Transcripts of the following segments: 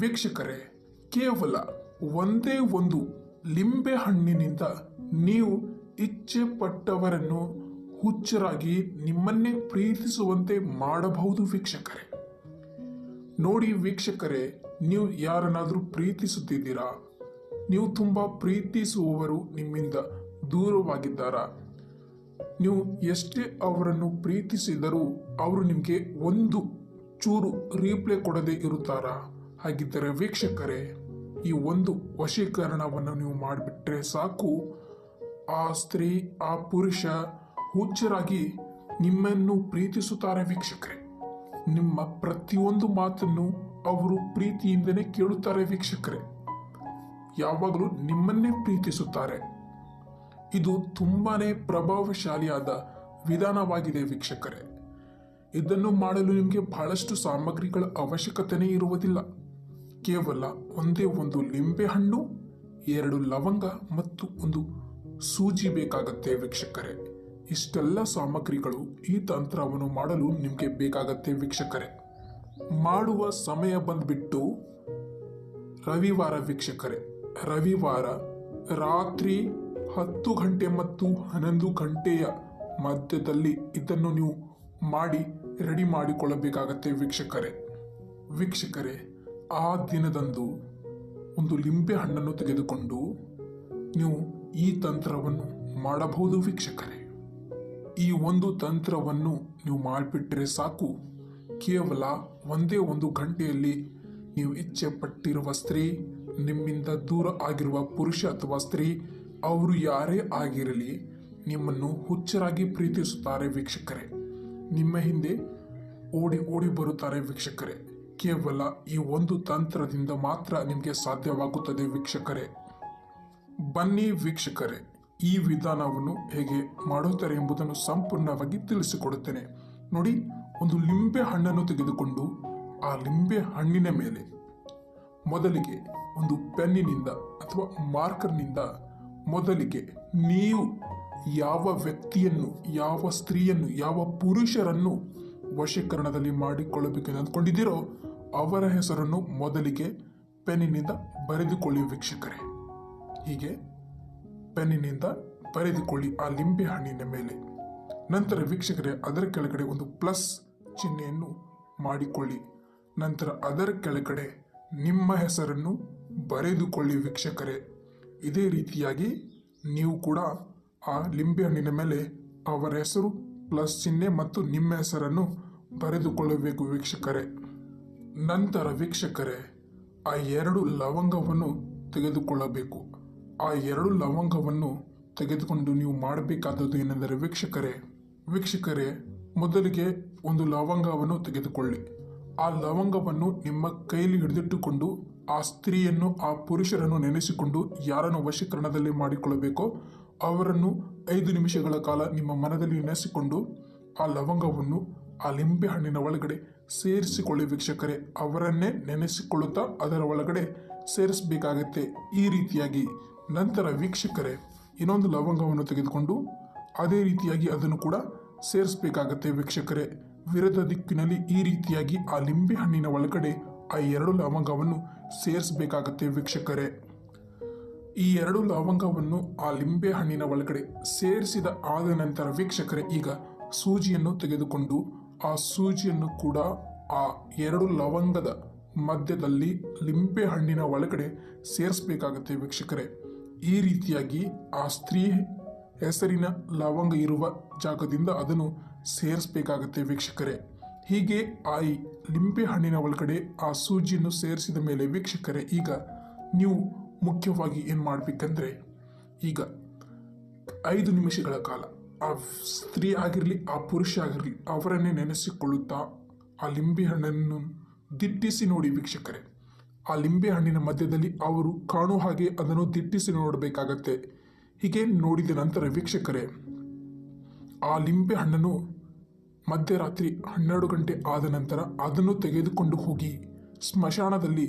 ವೀಕ್ಷಕರೇ, ಕೇವಲ ಒಂದೇ ಒಂದು ಲಿಂಬೆ ಹಣ್ಣಿನಿಂದ ನೀವು ಇಚ್ಛೆ ಪಟ್ಟವರನ್ನು ಹುಚ್ಚರಾಗಿ ನಿಮ್ಮನ್ನೇ ಪ್ರೀತಿಸುವಂತೆ ಮಾಡಬಹುದು ವೀಕ್ಷಕರೇ. ನೋಡಿ ವೀಕ್ಷಕರೇ, ನೀವು ಯಾರನ್ನಾದರೂ ಪ್ರೀತಿಸುತ್ತಿದ್ದೀರಾ? ನೀವು ತುಂಬ ಪ್ರೀತಿಸುವವರು ನಿಮ್ಮಿಂದ ದೂರವಾಗಿದ್ದಾರಾ? ನೀವು ಎಷ್ಟೇ ಅವರನ್ನು ಪ್ರೀತಿಸಿದರೂ ಅವರು ನಿಮಗೆ ಒಂದು ಚೂರು ರೀಪ್ಲೇ ಕೊಡದೇ ಇರುತ್ತಾರಾ? ಹಾಗಿದ್ದರೆ ವೀಕ್ಷಕರೇ, ಈ ಒಂದು ವಶೀಕರಣವನ್ನು ನೀವು ಮಾಡಿಬಿಟ್ರೆ ಸಾಕು. ಆ ಸ್ತ್ರೀ, ಆ ಪುರುಷ ಹುಚ್ಚರಾಗಿ ನಿಮ್ಮನ್ನು ಪ್ರೀತಿಸುತ್ತಾರೆ ವೀಕ್ಷಕರೇ. ನಿಮ್ಮ ಪ್ರತಿಯೊಂದು ಮಾತನ್ನು ಅವರು ಪ್ರೀತಿಯಿಂದನೇ ಕೇಳುತ್ತಾರೆ ವೀಕ್ಷಕರೇ. ಯಾವಾಗಲೂ ನಿಮ್ಮನ್ನೇ ಪ್ರೀತಿಸುತ್ತಾರೆ. ಇದು ತುಂಬಾನೇ ಪ್ರಭಾವಶಾಲಿಯಾದ ವಿಧಾನವಾಗಿದೆ ವೀಕ್ಷಕರೇ. ಇದನ್ನು ಮಾಡಲು ನಿಮಗೆ ಬಹಳಷ್ಟು ಸಾಮಗ್ರಿಗಳ ಅವಶ್ಯಕತೆನೇ ಇರುವುದಿಲ್ಲ. ಕೇವಲ ಒಂದೇ ಒಂದು ಲಿಂಬೆ ಹಣ್ಣು, ಎರಡು ಲವಂಗ ಮತ್ತು ಒಂದು ಸೂಜಿ ಬೇಕಾಗತ್ತೆ ವೀಕ್ಷಕರೇ. ಇಷ್ಟೆಲ್ಲ ಸಾಮಗ್ರಿಗಳು ಈ ತಂತ್ರವನ್ನು ಮಾಡಲು ನಿಮಗೆ ಬೇಕಾಗತ್ತೆ ವೀಕ್ಷಕರೇ. ಮಾಡುವ ಸಮಯ ಬಂದ್ಬಿಟ್ಟು ರವಿವಾರ ವೀಕ್ಷಕರೇ. ರವಿವಾರ ರಾತ್ರಿ ಹತ್ತು ಗಂಟೆ ಮತ್ತು ಹನ್ನೊಂದು ಗಂಟೆಯ ಮಧ್ಯದಲ್ಲಿ ಇದನ್ನು ನೀವು ಮಾಡಿ ರೆಡಿ ಮಾಡಿಕೊಳ್ಳಬೇಕಾಗತ್ತೆ ವೀಕ್ಷಕರೇ. ವೀಕ್ಷಕರೇ ಆ ದಿನದಂದು ಒಂದು ಲಿಂಬೆ ಹಣ್ಣನ್ನು ತೆಗೆದುಕೊಂಡು ನೀವು ಈ ತಂತ್ರವನ್ನು ಮಾಡಬಹುದು ವೀಕ್ಷಕರೇ. ಈ ಒಂದು ತಂತ್ರವನ್ನು ನೀವು ಮಾಡಿಬಿಟ್ಟರೆ ಸಾಕು. ಕೇವಲ ಒಂದೇ ಒಂದು ಗಂಟೆಯಲ್ಲಿ ನೀವು ಇಚ್ಛೆ ಪಟ್ಟಿರುವ ಸ್ತ್ರೀ, ನಿಮ್ಮಿಂದ ದೂರ ಆಗಿರುವ ಪುರುಷ ಅಥವಾ ಸ್ತ್ರೀ, ಅವರು ಯಾರೇ ಆಗಿರಲಿ ನಿಮ್ಮನ್ನು ಹುಚ್ಚರಾಗಿ ಪ್ರೀತಿಸುತ್ತಾರೆ ವೀಕ್ಷಕರೇ. ನಿಮ್ಮ ಹಿಂದೆ ಓಡಿ ಓಡಿ ಬರುತ್ತಾರೆ ವೀಕ್ಷಕರೇ. ಕೇವಲ ಈ ಒಂದು ತಂತ್ರದಿಂದ ಮಾತ್ರ ನಿಮಗೆ ಸಾಧ್ಯವಾಗುತ್ತದೆ ವೀಕ್ಷಕರೇ. ಬನ್ನಿ ವೀಕ್ಷಕರೇ, ಈ ವಿಧಾನವನ್ನು ಹೇಗೆ ಮಾಡುತ್ತಾರೆ ಎಂಬುದನ್ನು ಸಂಪೂರ್ಣವಾಗಿ ತಿಳಿಸಿಕೊಡುತ್ತೇನೆ. ನೋಡಿ, ಒಂದು ಲಿಂಬೆ ಹಣ್ಣನ್ನು ತೆಗೆದುಕೊಂಡು ಆ ಲಿಂಬೆ ಹಣ್ಣಿನ ಮೇಲೆ ಮೊದಲಿಗೆ ಒಂದು ಪೆನ್ನಿನಿಂದ ಅಥವಾ ಮಾರ್ಕರ್ನಿಂದ ಮೊದಲಿಗೆ ನೀವು ಯಾವ ವ್ಯಕ್ತಿಯನ್ನು, ಯಾವ ಸ್ತ್ರೀಯನ್ನು, ಯಾವ ಪುರುಷರನ್ನು ವಶೀಕರಣದಲ್ಲಿ ಮಾಡಿಕೊಳ್ಳಬೇಕೆಂದು ಅಂದ್ಕೊಂಡಿದ್ದೀರೋ ಅವರ ಹೆಸರನ್ನು ಮೊದಲಿಗೆ ಪೆನ್ನಿನಿಂದ ಬರೆದುಕೊಳ್ಳಿ ವೀಕ್ಷಕರೇ. ಹೀಗೆ ಪೆನ್ನಿನಿಂದ ಬರೆದುಕೊಳ್ಳಿ ಆ ಲಿಂಬೆ ಹಣ್ಣಿನ ಮೇಲೆ. ನಂತರ ವೀಕ್ಷಕರೇ, ಅದರ ಕೆಳಗಡೆ ಒಂದು ಪ್ಲಸ್ ಚಿಹ್ನೆಯನ್ನು ಮಾಡಿಕೊಳ್ಳಿ. ನಂತರ ಅದರ ಕೆಳಗಡೆ ನಿಮ್ಮ ಹೆಸರನ್ನು ಬರೆದುಕೊಳ್ಳಿ ವೀಕ್ಷಕರೇ. ಇದೇ ರೀತಿಯಾಗಿ ನೀವು ಕೂಡ ಆ ಲಿಂಬೆ ಹಣ್ಣಿನ ಮೇಲೆ ಅವರ ಹೆಸರು ಪ್ಲಸ್ ಚಿಹ್ನೆ ಮತ್ತು ನಿಮ್ಮ ಹೆಸರನ್ನು ಬರೆದುಕೊಳ್ಳಬೇಕು ವೀಕ್ಷಕರೇ. ನಂತರ ವೀಕ್ಷಕರೇ, ಆ ಎರಡು ಲವಂಗವನ್ನು ತೆಗೆದುಕೊಳ್ಳಬೇಕು. ಆ ಎರಡು ಲವಂಗವನ್ನು ತೆಗೆದುಕೊಂಡು ನೀವು ಮಾಡಬೇಕಾದದ್ದು ಏನೆಂದರೆ ವೀಕ್ಷಕರೇ ವೀಕ್ಷಕರೇ, ಮೊದಲಿಗೆ ಒಂದು ಲವಂಗವನ್ನು ತೆಗೆದುಕೊಳ್ಳಿ. ಆ ಲವಂಗವನ್ನು ನಿಮ್ಮ ಕೈಯಲ್ಲಿ ಹಿಡಿದಿಟ್ಟುಕೊಂಡು ಆ ಸ್ತ್ರೀಯನ್ನು, ಆ ಪುರುಷರನ್ನು ನೆನೆಸಿಕೊಂಡು ಯಾರನ್ನು ವಶೀಕರಣದಲ್ಲಿ ಮಾಡಿಕೊಳ್ಳಬೇಕೋ ಅವರನ್ನು ಐದು ನಿಮಿಷಗಳ ಕಾಲ ನಿಮ್ಮ ಮನದಲ್ಲಿ ನೆನೆಸಿಕೊಂಡು ಆ ಲವಂಗವನ್ನು ಆ ಲಿಂಬೆ ಹಣ್ಣಿನ ಒಳಗಡೆ ಸೇರಿಸಿಕೊಳ್ಳಿ ವೀಕ್ಷಕರೇ. ಅವರನ್ನೇ ನೆನೆಸಿಕೊಳ್ಳುತ್ತಾ ಅದರ ಒಳಗಡೆ ಸೇರಿಸಬೇಕಾಗತ್ತೆ. ಈ ರೀತಿಯಾಗಿ ನಂತರ ವೀಕ್ಷಕರೇ, ಇನ್ನೊಂದು ಲವಂಗವನ್ನು ತೆಗೆದುಕೊಂಡು ಅದೇ ರೀತಿಯಾಗಿ ಅದನ್ನು ಕೂಡ ಸೇರಿಸಬೇಕಾಗತ್ತೆ ವೀಕ್ಷಕರೇ. ವಿರದ ದಿಕ್ಕಿನಲ್ಲಿ ಈ ರೀತಿಯಾಗಿ ಆ ಲಿಂಬೆ ಹಣ್ಣಿನ ಒಳಗಡೆ ಆ ಎರಡು ಲವಂಗವನ್ನು ಸೇರಿಸಬೇಕಾಗತ್ತೆ ವೀಕ್ಷಕರೇ. ಈ ಎರಡು ಲವಂಗವನ್ನು ಆ ಲಿಂಬೆ ಹಣ್ಣಿನ ಒಳಗಡೆ ಸೇರಿಸಿದ ಆದ ನಂತರ ವೀಕ್ಷಕರೇ, ಈಗ ಸೂಜಿಯನ್ನು ತೆಗೆದುಕೊಂಡು ಆ ಸೂಜಿಯನ್ನು ಕೂಡ ಆ ಎರಡು ಲವಂಗದ ಮಧ್ಯದಲ್ಲಿ ಲಿಂಬೆ ಹಣ್ಣಿನ ಒಳಗಡೆ ಸೇರಿಸಬೇಕಾಗುತ್ತೆ ವೀಕ್ಷಕರೇ. ಈ ರೀತಿಯಾಗಿ ಆ ಸ್ತ್ರೀ ಹೆಸರಿನ ಲವಂಗ ಇರುವ ಜಾಗದಿಂದ ಅದನ್ನು ಸೇರಿಸಬೇಕಾಗುತ್ತೆ ವೀಕ್ಷಕರೇ. ಹೀಗೆ ಆ ಲಿಂಬೆ ಹಣ್ಣಿನ ಒಳಗಡೆ ಆ ಸೂಜಿಯನ್ನು ಸೇರಿಸಿದ ಮೇಲೆ ವೀಕ್ಷಕರೇ, ಈಗ ನೀವು ಮುಖ್ಯವಾಗಿ ಏನು ಮಾಡಬೇಕಂದ್ರೆ, ಈಗ ಐದು ನಿಮಿಷಗಳ ಕಾಲ ಆ ಸ್ತ್ರೀ ಆಗಿರಲಿ, ಆ ಪುರುಷ ಆಗಿರಲಿ, ಅವರನ್ನೇ ನೆನೆಸಿಕೊಳ್ಳುತ್ತಾ ಆ ಲಿಂಬೆ ಹಣ್ಣನ್ನು ದಿಟ್ಟಿಸಿ ನೋಡಿ ವೀಕ್ಷಕರೇ. ಆ ಲಿಂಬೆ ಹಣ್ಣಿನ ಮಧ್ಯದಲ್ಲಿ ಅವರು ಕಾಣುವ ಹಾಗೆ ಅದನ್ನು ದಿಟ್ಟಿಸಿ ನೋಡಬೇಕಾಗತ್ತೆ. ಹೀಗೆ ನೋಡಿದ ನಂತರ ವೀಕ್ಷಕರೇ, ಆ ಲಿಂಬೆ ಹಣ್ಣನ್ನು ಮಧ್ಯರಾತ್ರಿ ಹನ್ನೆರಡು ಗಂಟೆ ಆದ ನಂತರ ಅದನ್ನು ತೆಗೆದುಕೊಂಡು ಹೋಗಿ ಸ್ಮಶಾನದಲ್ಲಿ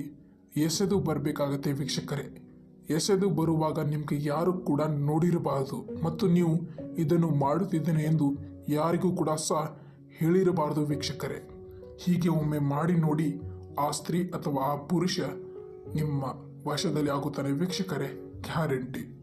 ಎಸೆದು ಬರಬೇಕಾಗತ್ತೆ ವೀಕ್ಷಕರೇ. ಎಸೆದು ಬರುವಾಗ ನಿಮಗೆ ಯಾರು ಕೂಡ ನೋಡಿರಬಾರದು ಮತ್ತು ನೀವು ಇದನ್ನು ಮಾಡುತ್ತಿದ್ದೇನೆ ಎಂದು ಯಾರಿಗೂ ಕೂಡ ಸಹ ಹೇಳಿರಬಾರದು ವೀಕ್ಷಕರೇ. ಹೀಗೆ ಒಮ್ಮೆ ಮಾಡಿ ನೋಡಿ, ಆ ಸ್ತ್ರೀ ಅಥವಾ ಆ ಪುರುಷ ನಿಮ್ಮ ವಶದಲ್ಲಿ ಆಗುತ್ತಾನೆ ವೀಕ್ಷಕರೇ, ಗ್ಯಾರಂಟಿ.